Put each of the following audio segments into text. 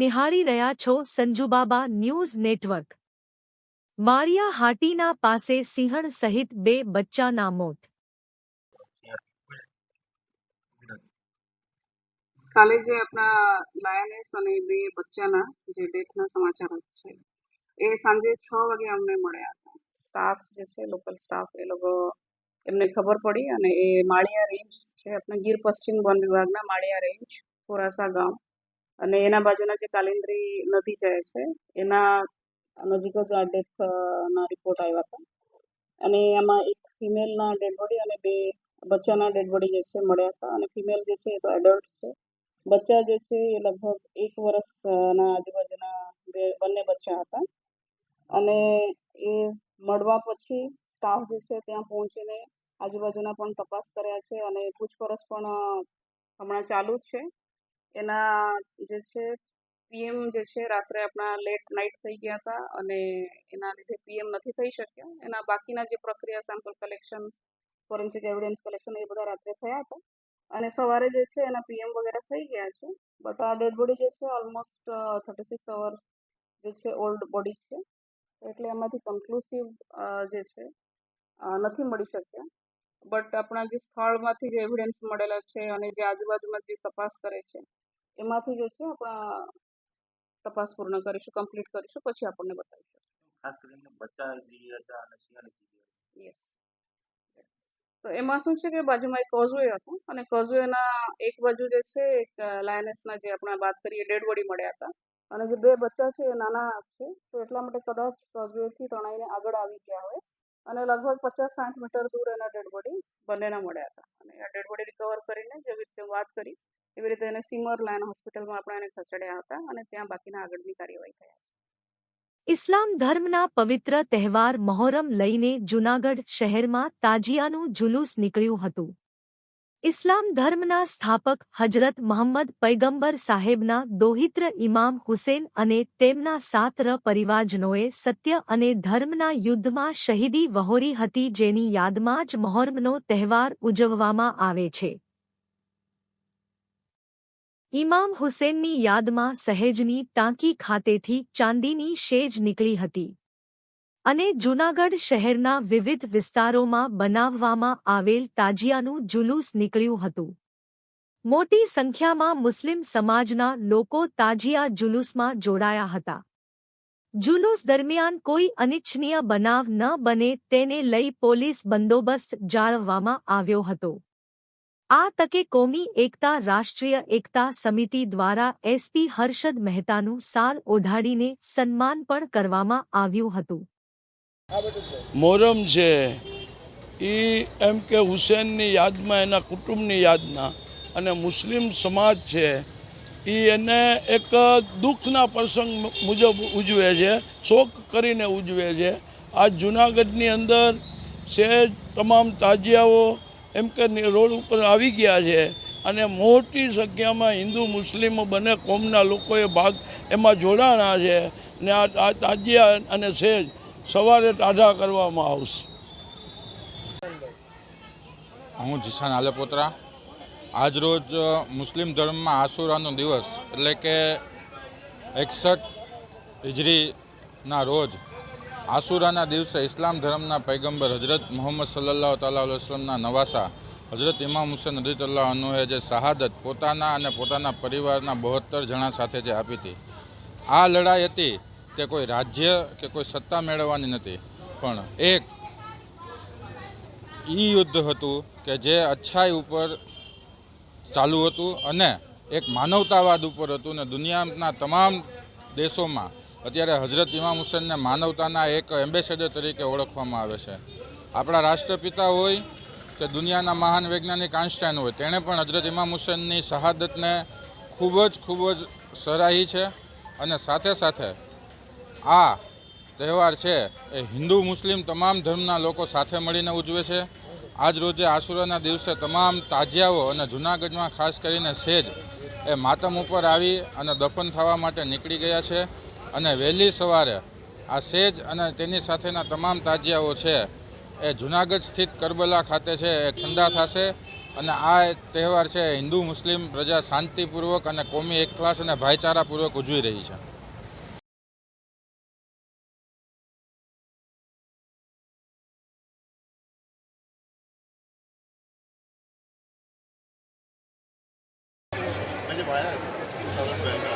નિહાળી રહ્યા છો સંજુબાબા ન્યૂઝ નેટવર્ક. મારિયા હાટીના પાસે સિંહણ સહિત બે બચ્ચાના મોત. કાલે જે આપણા લાયનેસ અને બે બચ્ચાના જે ડેથના સમાચાર છે, એ સાંજે છ વાગે અમને મળ્યા હતા. સ્ટાફ જે છે, લોકલ સ્ટાફ, એ લોકો એમને ખબર પડી અને એ માળિયા રેન્જ છે, આપણે ગીર પશ્ચિમ વન વિભાગના માળિયા રેન્જ કોરાસા ગામ. અને એના બાજુના જે કાલિંદ્રી નદી જાય છે, એના નજીક જ આ ડેથ ના રિપોર્ટ આવ્યા હતા. અને એમાં એક ફિમેલના ડેડ બોડી અને બે બચ્ચાના ડેડ બોડી જે છે મળ્યા હતા. અને ફિમેલ જે છે એ તો એડલ્ટ છે. બચ્ચા જે છે એ લગભગ એક વર્ષના આજુબાજુના બે, બંને બચ્ચા હતા. અને એ મળવા પછી સ્ટાફ જે છે ત્યાં પહોંચીને આજુબાજુના પણ તપાસ કર્યા છે અને પૂછપરછ પણ હમણાં ચાલુ જ છે. એના જે છે, પીએમ જે છે, રાત્રે આપણા લેટ નાઇટ થઈ ગયા હતા અને એના લીધે પીએમ નથી થઈ શક્યા. એના બાકીના જે પ્રક્રિયા sample collection forensic evidence collection એ બધા રાત્રે થયા હતા. અને સવારે જે છે, એના પીએમ વગેરે થઈ ગયા છે. બટ આ ડેડ બોડી જે છે ઓલમોસ્ટ થર્ટી સિક્સ અવર્સ જે છે ઓલ્ડ બોડી છે. એટલે એમાંથી કન્ક્લુસિવ જે છે નથી મળી શક્યા. બટ આપણા જે સ્થળમાંથી જે એવિડન્સ મળેલા છે અને જે આજુબાજુમાં જે તપાસ કરે છે એમાંથી જે છે આપણા તપાસ પૂર્ણ કરીશું કમ્પ્લીટ કરીશું પછી આપણને બતાવીશું. ખાસ કરીને બચ્ચા જીવી હતા અને શિયાળી જીવી યસ તો એમાં શું છે કે બાજુમાં એક કોઝવે હતું અને કોઝવેના એક બાજુ જે છે એક લાયનેસના જે આપણે વાત કરીએ ડેડ બોડી મળ્યા હતા. અને જે બે બચ્ચા છે એ નાના છે તો એટલા માટે કદાચ કોઝવેથી તણાઈને આગળ આવી ગયા હોય. અને લગભગ પચાસ સાઠ મીટર દૂર એના ડેડ બોડી બંનેના મળ્યા હતા. અને આ ડેડ બોડી રિકવર કરીને જેવી રીતે વાત કરી એવી રીતે એને સિમર લાયન હોસ્પિટલમાં આપણે એને ખસેડ્યા હતા અને ત્યાં બાકીના આગળની કાર્યવાહી થયા ઇસ્લામ ધર્મના પવિત્ર તહેવાર મહોરમ લઈને જૂનાગઢ શહેરમાં તાજિયાનું જુલુસ નીકળ્યું હતું. ઇસ્લામ ધર્મના સ્થાપક હજરત મોહમ્મદ પૈગંબર સાહેબના દોહિત્ર ઇમામ હુસેન અને તેમના સાત ર પરિવારજનોએ સત્ય અને ધર્મના યુદ્ધમાં શહીદી વહોરી હતી જેની યાદમાં જ મહોરમનો તહેવાર ઉજવવામાં આવે છે. ઇમામ હુસેનની યાદમાં સહેજની ટાંકી ખાતેથી ચાંદીની શેજ નીકળી હતી. અને જૂનાગઢ શહેરના વિવિધ વિસ્તારોમાં બનાવવામાં આવેલ તાજિયાનું જુલુસ નીકળ્યું હતું. મોટી સંખ્યામાં મુસ્લિમ સમાજના લોકો તાજિયા જુલુસમાં જોડાયા હતા. જુલુસ દરમિયાન કોઈ અનિચ્છનીય બનાવ ન બને તેને લઈ પોલીસ બંદોબસ્ત જાળવવામાં આવ્યો હતો. આ તકે કોમી એકતા રાષ્ટ્રીય એકતા સમિતિ દ્વારા એસપી હર્ષદ મહેતાનું સાલ ઓઢાડીને સન્માન પણ કરવામાં આવ્યું હતું. મોહરમ છે, એ એમ કે હુસેનની યાદમાં, એના કુટુંબની યાદના અને મુસ્લિમ સમાજ છે, એ એને એક દુઃખના પ્રસંગ મુજબ ઉજવે છે, શોક કરીને ઉજવે છે. આ જૂનાગઢની અંદર સહેજ તમામ તાજિયાઓ એમ કે રોડ ઉપર આવી ગયા છે. અને મોટી સંખ્યામાં હિન્દુ, મુસ્લિમ બંને કોમના લોકોએ ભાગ એમાં જોડાણા છે. અને આ તાજિયા અને સેજ સવારે ટાઢા કરવામાં આવશે. હું જીસાન આલેપોત્રા. આજરોજ મુસ્લિમ ધર્મમાં આશુરાનો દિવસ એટલે કે એકસઠ હિજરીના રોજ આશુરાના દિવસે ઇસ્લામ ધર્મના પૈગંબર હજરત મોહમ્મદ સલ્લાહ તાલા નવાસા હજરત ઇમામ હુસેન રદીતલ્લાહ અનુએ જે શહાદત પોતાના અને પોતાના પરિવારના બહોત્તર જણા સાથે જે આપી હતી, આ લડાઈ હતી તે કોઈ રાજ્ય કે કોઈ સત્તા મેળવવાની નથી, પણ એક ઈ યુદ્ધ હતું કે જે અચ્છાઈ ઉપર ચાલુ હતું અને એક માનવતાવાદ ઉપર હતું ને દુનિયાના તમામ દેશોમાં અત્યારે હજરત ઇમામ હુસેનને માનવતાના એક એમ્બેસેડર તરીકે ઓળખવામાં આવે છે. આપણા રાષ્ટ્રપિતા હોય કે દુનિયાના મહાન વૈજ્ઞાનિક આઇન્સ્ટાઈન હોય, તેણે પણ હજરત ઇમામ હુસેનની શહાદતને ખૂબ જ ખૂબ જ સરાહી છે અને સાથે સાથે આ તહેવાર છે એ હિન્દુ મુસ્લિમ તમામ ધર્મના લોકો સાથે મળીને ઉજવે છે. આજ રોજે આસુરાના દિવસે તમામ તાજિયાઓ અને જૂનાગઢમાં ખાસ કરીને સેજ એ માતમ ઉપર આવી અને દફન થવા માટે નીકળી ગયા છે. અને વહેલી સવારે આ સેજ અને તેની સાથેના તમામ તાજિયાઓ છે, એ જૂનાગઢ સ્થિત કરબલા ખાતે છે, એ ઠંડા થશે. અને આ તહેવાર છે, હિન્દુ મુસ્લિમ પ્રજા શાંતિપૂર્વક અને કોમી એકલાસ અને ભાઈચારાપૂર્વક ઉજવી રહી છે. આજે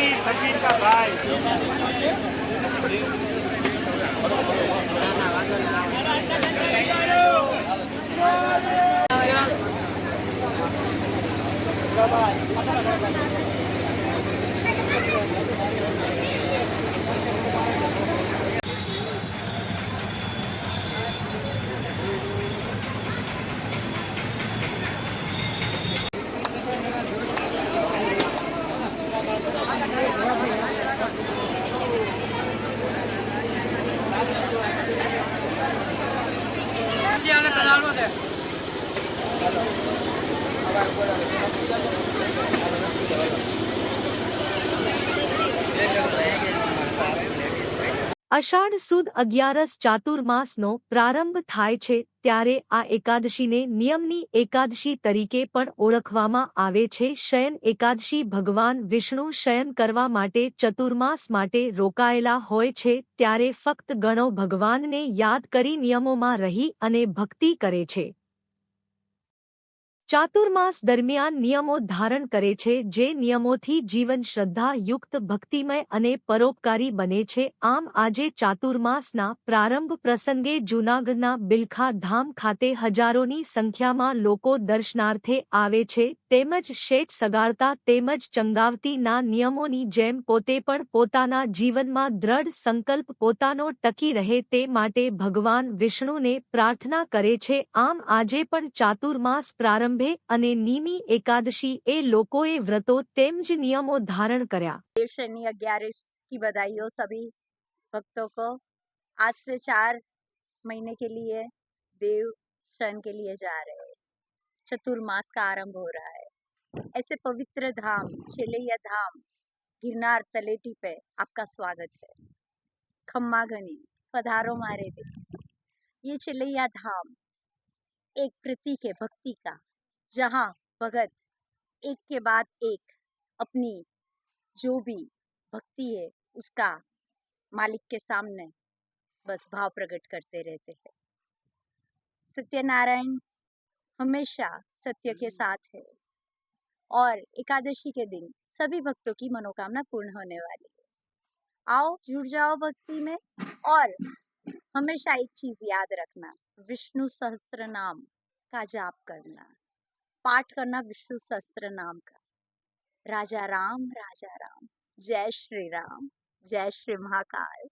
સચિન સચિન કા ભાઈ રૂપિયાને કલાનો છે Thank you. અષાઢ સુદ અગિયારસ ચાતુર્માસનો પ્રારંભ થાય છે ત્યારે આ એકાદશીને નિયમની એકાદશી તરીકે પણ ઓળખવામાં આવે છે. શયન એકાદશી ભગવાન વિષ્ણુ શયન કરવા માટે ચતુર્માસ માટે રોકાયેલા હોય છે ત્યારે ફક્ત ગણો ભગવાનને યાદ કરી નિયમોમાં રહી અને ભક્તિ કરે છે. ચાતુર્માસ દરમિયાન નિયમો ધારણ કરે છે, જે નિયમોથી જીવન શ્રદ્ધા યુક્ત, ભક્તિમય અને પરોપકારી બને છે. આમ, આજે ચાતુર્માસના પ્રારંભ પ્રસંગે જૂનાગઢના બિલખા ધામ ખાતે હજારોની સંખ્યામાં લોકો દર્શનાર્થે આવે છે. તેમજ શેઠ સગાડતા તેમજ ચંગાવતીના નિયમોની જેમ પોતે પણ પોતાના જીવનમાં દ્રઢ સંકલ્પ પોતાનો ટકી રહે તે માટે ભગવાન વિષ્ણુને પ્રાર્થના કરે છે. આમ, આજે પણ ચાતુર્માસ પ્રારંભે અને નીમી એકાદશી એ લોકોએ વ્રતો તેમ જ નિયમો ધારણ કર્યા देव शनि ग्यारह की बधाई हो सभी भक्तों को आज से चार महीने के लिए देव शन के लिए जा रहे हैं चतुर्मास का आरंभ हो रहा है ऐसे पवित्र धाम शिलैया धाम गिरनार तलेटी पे आपका स्वागत है खम्मा घनी पधारो मारे देश ये चिलैया धाम एक प्रतीक है भक्ति का जहाँ भगत एक के बाद एक अपनी जो भी भक्ति है उसका मालिक के सामने बस भाव प्रकट करते रहते हैं। सत्यनारायण हमेशा सत्य के साथ है और एकादशी के दिन सभी भक्तों की मनोकामना पूर्ण होने वाली है। आओ जुड़ जाओ भक्ति में और हमेशा एक चीज़ याद रखना विष्णु सहस्त्र नाम का जाप करना। पाठ करना विष्णु सहस्त्र नाम का राजा राम राजा राम जय श्री राम जय श्री महाकाल